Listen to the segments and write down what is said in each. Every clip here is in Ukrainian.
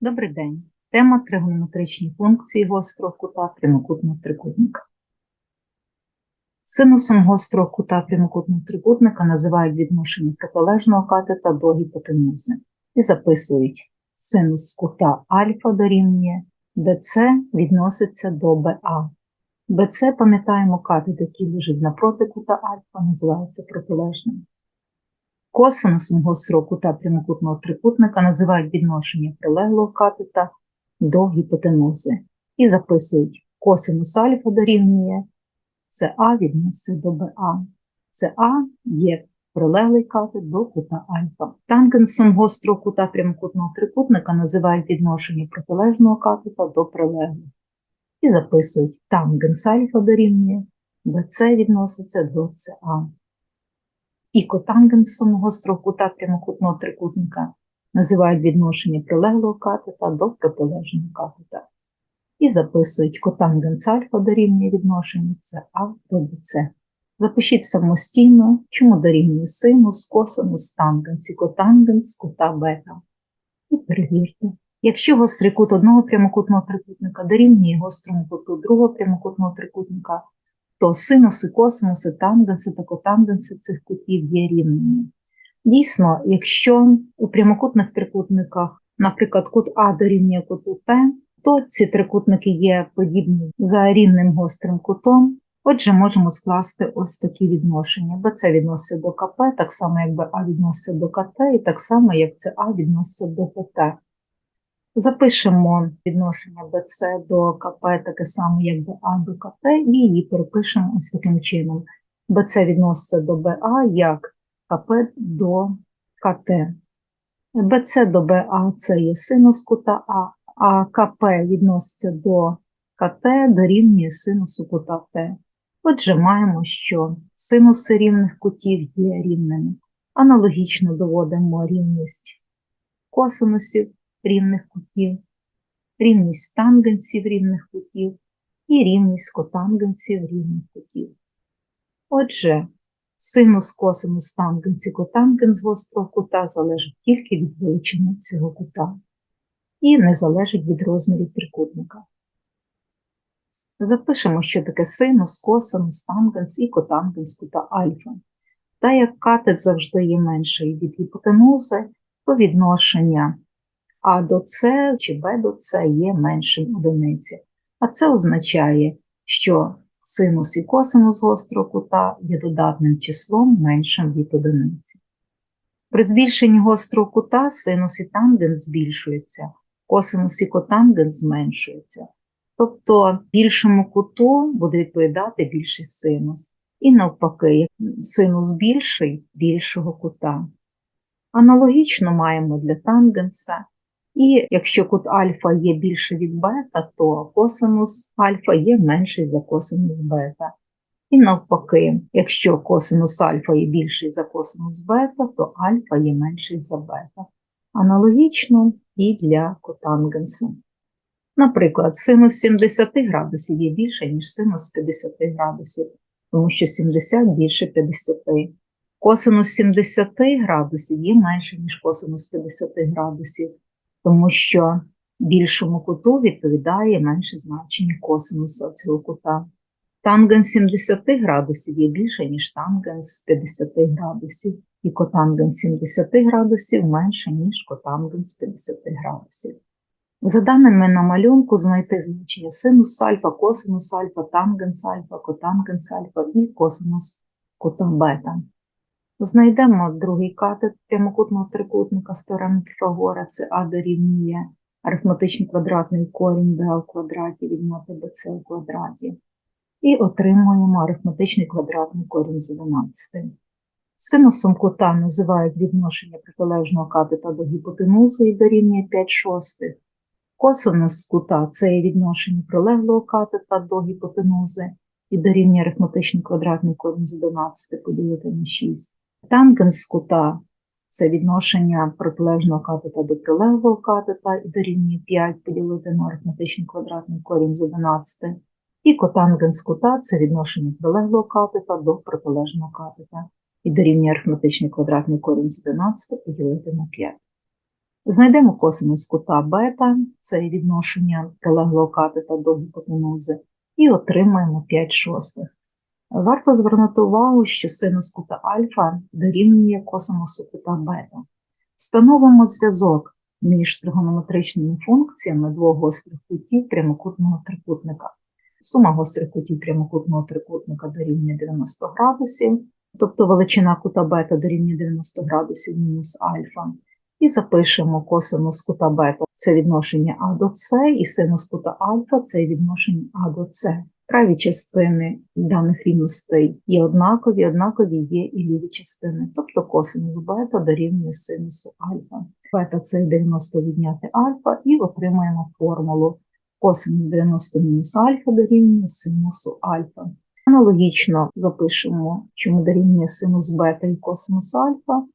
Добрий день. Тема тригонометричні функції гострого кута прямокутного трикутника. Синусом гострого кута прямокутного трикутника називають відношення протилежного катета до гіпотенузи і записують синус кута альфа дорівнює, БЦ відноситься до БА. БЦ, пам'ятаємо, катет, який лежить напроти кута альфа, називається протилежним. Косинусом гострого кута прямокутного трикутника називають відношення прилеглого катета до гіпотенузи і записують косинус альфа дорівнює це А відноситься до БА. Це А є прилеглий катет до кута альфа. Тангенсом гострого кута прямокутного трикутника називають відношення протилежного катета до прилеглого. І записують тангенс альфа дорівнює БЦ відноситься до СА і котангенсом гострого кута прямокутного трикутника називають відношення прилеглого катета до протилежного катета. І записують котангенс альфа дорівнює відношення це А до БЦ. Запишіть самостійно, чому дорівнює синус, косинус, тангенс і котангенс кута бета. І перевірте. Якщо гострий кут одного прямокутного трикутника дорівнює гострому куту другого прямокутного трикутника, то синуси, косинуси, тангенси та котангенси цих кутів є рівними. Дійсно, якщо у прямокутних трикутниках, наприклад, кут А дорівнює куту Т, то ці трикутники є подібні за рівним гострим кутом. Отже, можемо скласти ось такі відношення. БЦ відноситься до КП, так само, як БА відноситься до КТ, і так само, як ЦА відноситься до ПТ. Запишемо відношення BC до КП таке саме, як БА до КП, і її перепишемо ось таким чином. BC відноситься до БА як КП до КТ. BC до БА це є синус кута А, а КП відноситься до КТ дорівнює синусу кута Т. Отже, маємо, що синуси рівних кутів є рівними. Аналогічно доводимо рівність косинусів рівних кутів, рівність тангенсів рівних кутів і рівність котангенсів рівних кутів. Отже, синус, косинус, тангенс і котангенс гострого кута залежить тільки від величини цього кута і не залежить від розмірів трикутника. Запишемо, що таке синус, косинус, тангенс і котангенс кута альфа. Та як катет завжди є менший від гіпотенузи, то відношення а до С чи Б до С є меншим одиниці. А це означає, що синус і косинус гострого кута є додатним числом меншим від одиниці. При збільшенні гострого кута синус і тангенс збільшується, косинус і котангенс зменшується. Тобто більшому куту буде відповідати більший синус. І навпаки, синус більший більшого кута. Аналогічно маємо для тангенса і якщо кут альфа є більше від бета, то косинус альфа є менший за косинус бета. І навпаки, якщо косинус альфа є більший за косинус бета, то альфа є менший за бета. Аналогічно і для котангенса. Наприклад, синус 70 градусів є більше, ніж синус 50 градусів, тому що 70 більше 50. Косинус 70 градусів є менше, ніж косинус 50 градусів тому що більшому куту відповідає менше значення косинуса цього кута. Тангенс 70 градусів є більше, ніж тангенс 50 градусів, і котангенс 70 градусів менше, ніж котангенс 50 градусів. За даними на малюнку, знайти значення синус альфа, косинус альфа, тангенс альфа, котангенс альфа і косинус кута бета. Знайдемо другий катет прямокутного трикутника сторон Піфагора, це А дорівнює арифметичний квадратний корінь b в квадраті відняти bc у квадраті. І отримуємо арифметичний квадратний корінь з 11. Синусом кута називають відношення протилежного катета до гіпотенузи і дорівнює 5 шостих. Косинус кута це є відношення прилеглого катета до гіпотенузи і дорівнює арифметичний квадратний корінь з 11 поділити на 6. Тангенс кута це відношення протилежного катета до прилеглого катета і дорівнює 5 поділити на арифметичний квадратний корінь з 11. І котангенс кута це відношення прилеглого катета до протилежного катета і дорівнює арифметичний квадратний корінь з 11 поділити на 5. Знайдемо косинус кута бета, це відношення прилеглого катета до гіпотенузи, і отримаємо 5 шостих. Варто звернути увагу, що синус кута альфа дорівнює косинусу кута бета. Встановимо зв'язок між тригонометричними функціями двох гострих кутів прямокутного трикутника. Сума гострих кутів прямокутного трикутника дорівнює 90 градусів, тобто величина кута бета дорівнює 90 градусів мінус альфа. І запишемо косинус кута бета це відношення А до С, і синус кута альфа це відношення А до С. Праві частини даних рівностей є однакові, однакові є і ліві частини, тобто косинус бета дорівнює синусу альфа. Бета це 90 відняти альфа, і отримаємо формулу косинус 90 мінус альфа дорівнює синусу альфа. Аналогічно запишемо, чому дорівнює синус бета і косинус альфа,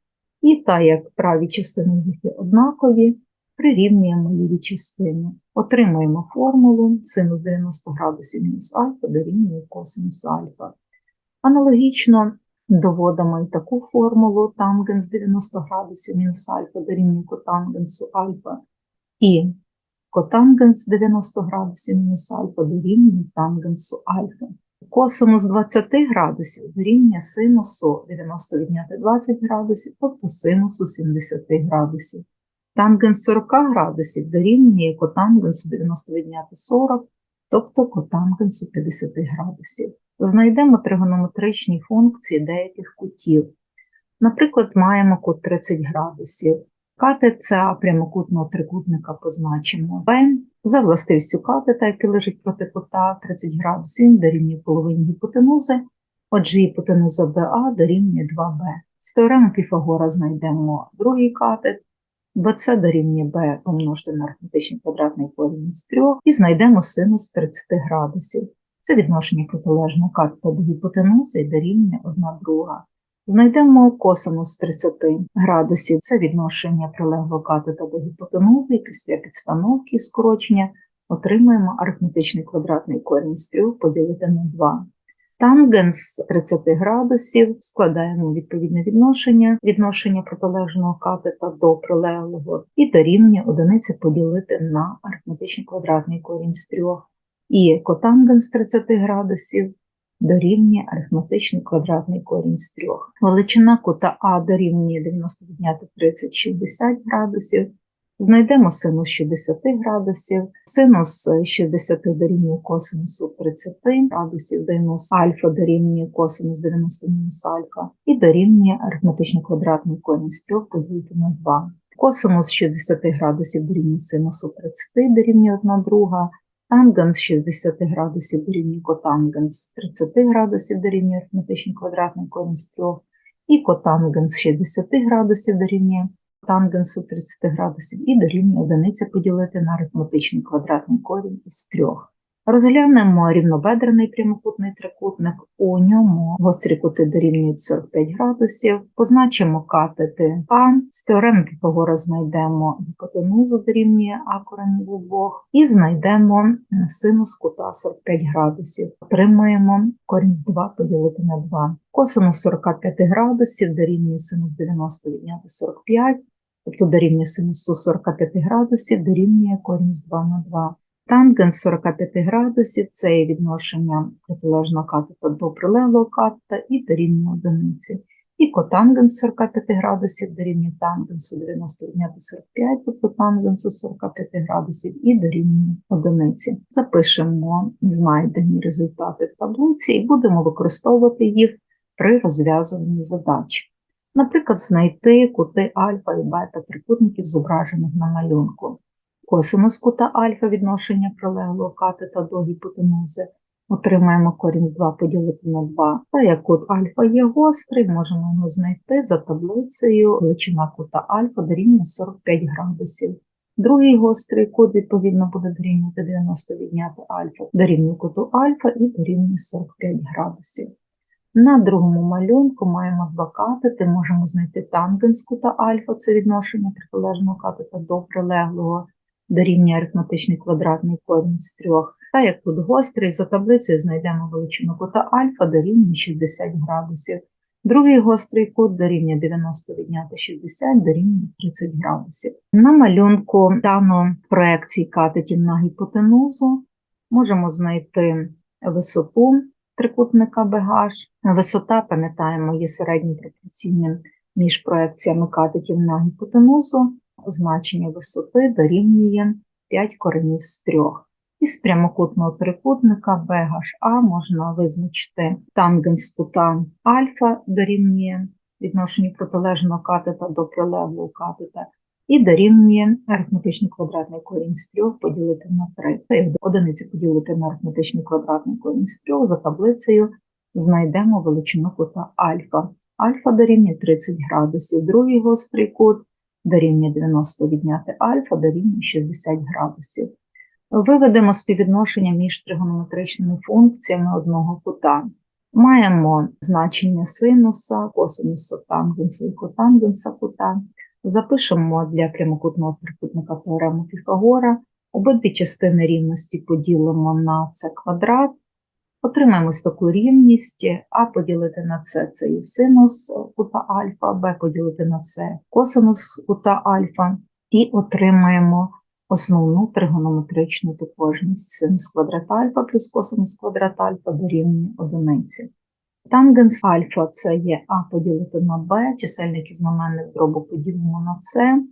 і так як праві частини є однакові, прирівнюємо ліві частини. Отримаємо формулу синус 90 градусів мінус альфа дорівнює косинус альфа. Аналогічно доводимо і таку формулу тангенс 90 градусів мінус альфа дорівнює котангенсу альфа. І котангенс 90 градусів мінус альфа дорівнює тангенсу альфа. Косинус 20 градусів дорівнює синусу 90 відняти 20 градусів, тобто синусу 70 градусів. Тангенс 40 градусів дорівнює котангенсу 90 відняти 40, тобто котангенсу 50 градусів. Знайдемо тригонометричні функції деяких кутів. Наприклад, маємо кут 30 градусів. Катет прямокутного трикутника позначимо В. За властивістю катета, який лежить проти кута 30 градусів, він дорівнює половині гіпотенузи, отже, гіпотенуза БА дорівнює 2Б. З теореми Піфагора знайдемо другий катет, BC дорівнює B помножити на арифметичний квадратний корінь з 3 і знайдемо синус 30 градусів. Це відношення протилежного катета до гіпотенузи і дорівнює 1 друга. Знайдемо косинус 30 градусів, це відношення прилеглого катета до гіпотенузи, і після підстановки і скорочення отримаємо арифметичний квадратний корінь з 3 поділити на 2. Тангенс 30 градусів складаємо відповідне відношення, відношення протилежного катета до прилеглого і дорівнює одиниці поділити на арифметичний квадратний корінь з 3. І котангенс 30 градусів дорівнює арифметичний квадратний корінь з 3. Величина кута А дорівнює 90 відняти 30 60 градусів. Знайдемо синус 60 градусів, синус 60 дорівнює косинусу 30 градусів, синус альфа дорівнює косинус 90 мінус альфа і дорівнює арифметичний квадратний корінь з 3 поділити на 2. Косинус 60 градусів дорівнює синусу 30 дорівнює 1 друга, тангенс 60 градусів дорівнює котангенс 30 градусів дорівнює арифметичний квадратний корінь з 3 і котангенс 60 градусів дорівнює тангенсу 30 градусів і дорівнює одиниця поділити на арифметичний квадратний корінь із трьох. Розглянемо рівнобедрений прямокутний трикутник, у ньому гострі кути дорівнюють 45 градусів, позначимо катети А, з теореми Піфагора знайдемо гіпотенузу дорівнює А корень з двох, і знайдемо синус кута 45 градусів. Отримаємо корінь з 2 поділити на 2. Косинус 45 градусів дорівнює синус 90 відняти 45, тобто дорівнює синусу 45 градусів, дорівнює корінь з 2 на 2. Тангенс 45 градусів це є відношення протилежного катета до прилеглого катета і дорівнює одиниці. І котангенс 45 градусів дорівнює тангенсу 90 відняти 45, тобто тангенсу 45 градусів і дорівнює одиниці. Запишемо знайдені результати в таблиці і будемо використовувати їх при розв'язуванні задач. Наприклад, знайти кути альфа і бета трикутників, зображених на малюнку. Косинус кута альфа відношення прилеглого катета до гіпотенузи. Отримаємо корінь з 2 поділити на 2. Та як кут альфа є гострий, можемо його знайти за таблицею величина кута альфа дорівнює 45 градусів. Другий гострий кут, відповідно, буде дорівнювати 90 відняти альфа, дорівнює куту альфа і дорівнює 45 градусів. На другому малюнку маємо два катети, можемо знайти тангенс кута альфа, це відношення протилежного катета до прилеглого дорівнює арифметичний квадратний корінь з трьох. Та як тут гострий, за таблицею знайдемо величину кута альфа дорівнює 60 градусів. Другий гострий кут дорівнює 90 відняти 60 дорівнює 30 градусів. На малюнку дано проекції катетів на гіпотенузу можемо знайти висоту трикутника BH. Висота, пам'ятаємо, є середнім пропорційним між проекціями катетів на гіпотенузу. Значення висоти дорівнює 5 коренів з 3. Із прямокутного трикутника BHA можна визначити тангенс кута альфа дорівнює відношенню протилежного катета до прилеглого катета і дорівнює арифметичний квадратний корінь з 3 поділити на 3. Це одиниці поділити на арифметичний квадратний корінь з 3 за таблицею знайдемо величину кута альфа. Альфа дорівнює 30 градусів, другий гострий кут дорівнює 90 відняти альфа дорівнює 60 градусів. Виведемо співвідношення між тригонометричними функціями одного кута. Маємо значення синуса, косинуса тангенса і котангенса кута. Запишемо для прямокутного трикутника теорему Піфагора. Обидві частини рівності поділимо на це квадрат. Отримаємо таку рівність А поділити на С це є синус кута альфа, Б поділити на С косинус кута альфа, і отримаємо основну тригонометричну топожність синус квадрат альфа плюс косинус квадрат альфа дорівнює одиниці. Тангенс альфа це є А поділити на Б, чисельник і знаменник дробу поділимо на С,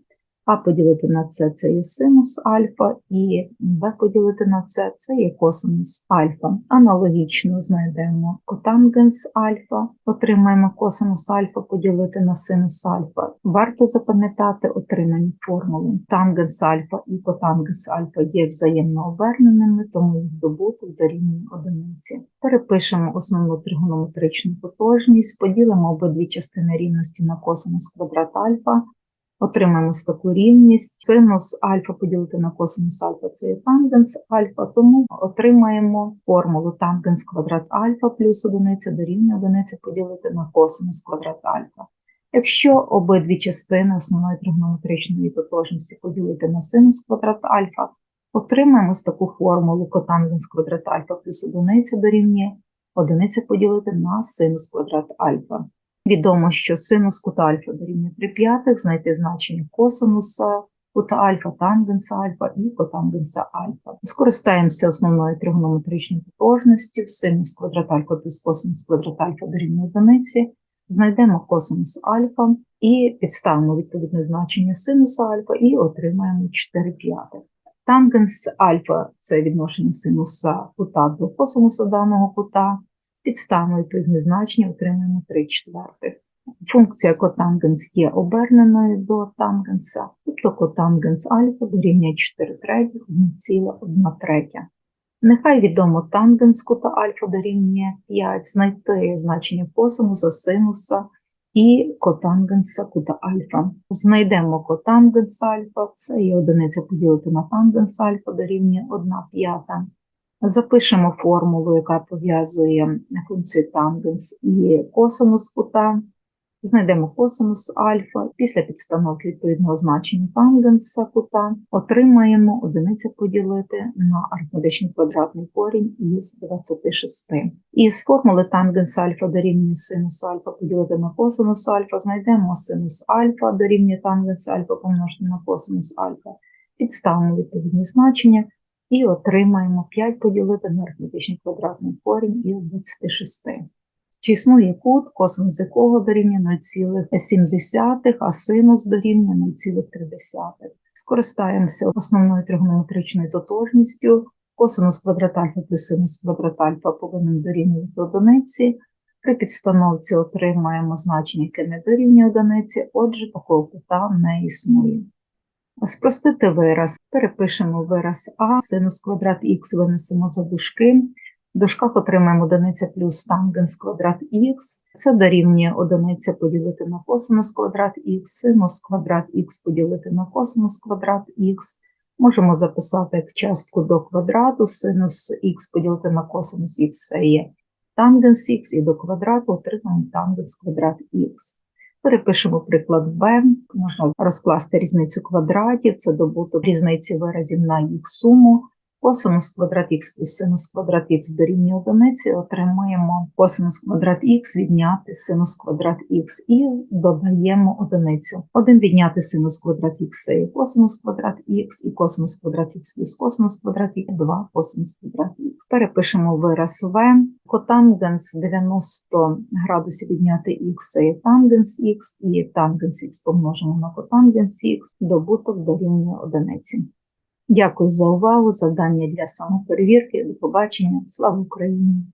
А поділити на С це є синус альфа, і Б поділити на С це є косинус альфа. Аналогічно знайдемо котангенс альфа, отримаємо косинус альфа поділити на синус альфа. Варто запам'ятати отримані формули. Тангенс альфа і котангенс альфа є взаємно оберненими, тому їх добуток дорівнює одиниці. Перепишемо основну тригонометричну тотожність, поділимо обидві частини рівності на косинус квадрат альфа, Отримаємо таку рівність. Синус альфа поділити на косинус альфа це є тангенс альфа, тому отримаємо формулу тангенс квадрат альфа плюс одиниця дорівнює одиниці поділити на косинус квадрат альфа. Якщо обидві частини основної тригонометричної тотожності поділити на синус квадрат альфа, отримаємо таку формулу котангенс квадрат альфа плюс одиниця дорівнює одиниця поділити на синус квадрат альфа. Відомо, що синус кута альфа дорівнює 3 п'ятих, знайти значення косинуса кута альфа, тангенса альфа і котангенса альфа. Скористаємося основною тригонометричною тотожністю, синус квадрат альфа плюс косинус квадрат альфа дорівнює одиниці, знайдемо косинус альфа і підставимо відповідне значення синуса альфа і отримаємо 4 п'ятих. Тангенс альфа це відношення синуса кута до косинуса даного кута. Підставимо відповідне значення, отримаємо 3 четвертих. Функція котангенс є оберненою до тангенса, тобто котангенс альфа дорівнює 4 третіх, 1,1 третя. Нехай відомо тангенс кута альфа дорівнює 5, знайти значення косинуса, синуса і котангенса кута альфа. Знайдемо котангенс альфа, це є одиниця поділити на тангенс альфа дорівнює 1 п'ята. Запишемо формулу, яка пов'язує функцію тангенс і косинус кута. Знайдемо косинус альфа. Після підстановки відповідного значення тангенса кута отримаємо одиниця поділити на арифметичний квадратний корінь із 26. Із формули тангенс альфа дорівнює синус альфа поділити на косинус альфа, знайдемо синус альфа дорівнює тангенс альфа помножити на косинус альфа. Підставимо відповідні значення і отримаємо 5 поділити на арифметичний квадратний корінь із 26. Чи існує кут, косинус якого дорівнює 0,7, а синус дорівнює 0,3. Скористаємося основною тригонометричною тотожністю. Косинус квадрат альфа плюс синус квадрат альфа повинен дорівнювати одиниці. При підстановці отримаємо значення, яке не дорівнює одиниці, отже, такого кута не існує. Спростити вираз. Перепишемо вираз А, синус квадрат х винесемо за дужки. В дужках отримаємо одиниця плюс тангенс квадрат х. Це дорівнює одиниця поділити на косинус квадрат х, синус квадрат х поділити на косинус квадрат х. Можемо записати як частку до квадрату, синус х поділити на косинус х це є тангенс х, і до квадрату отримаємо тангенс квадрат х. Перепишемо приклад b, можна розкласти різницю квадратів, це добуток різниці виразів на їх суму. Косинус квадрат х плюс синус квадрат х дорівнює одиниці, отримаємо косинус квадрат х відняти синус квадрат х і додаємо одиницю. 1 відняти синус квадрат х косинус квадрат х, і косинус квадрат х плюс косинус квадрат х, 2 косинус квадрат. Перепишемо вираз В. Котангенс 90 градусів відняти х є тангенс х, і тангенс х помножимо на котангенс х, добуток дорівнює одиниці. Дякую за увагу. Завдання для самоперевірки. До побачення. Слава Україні!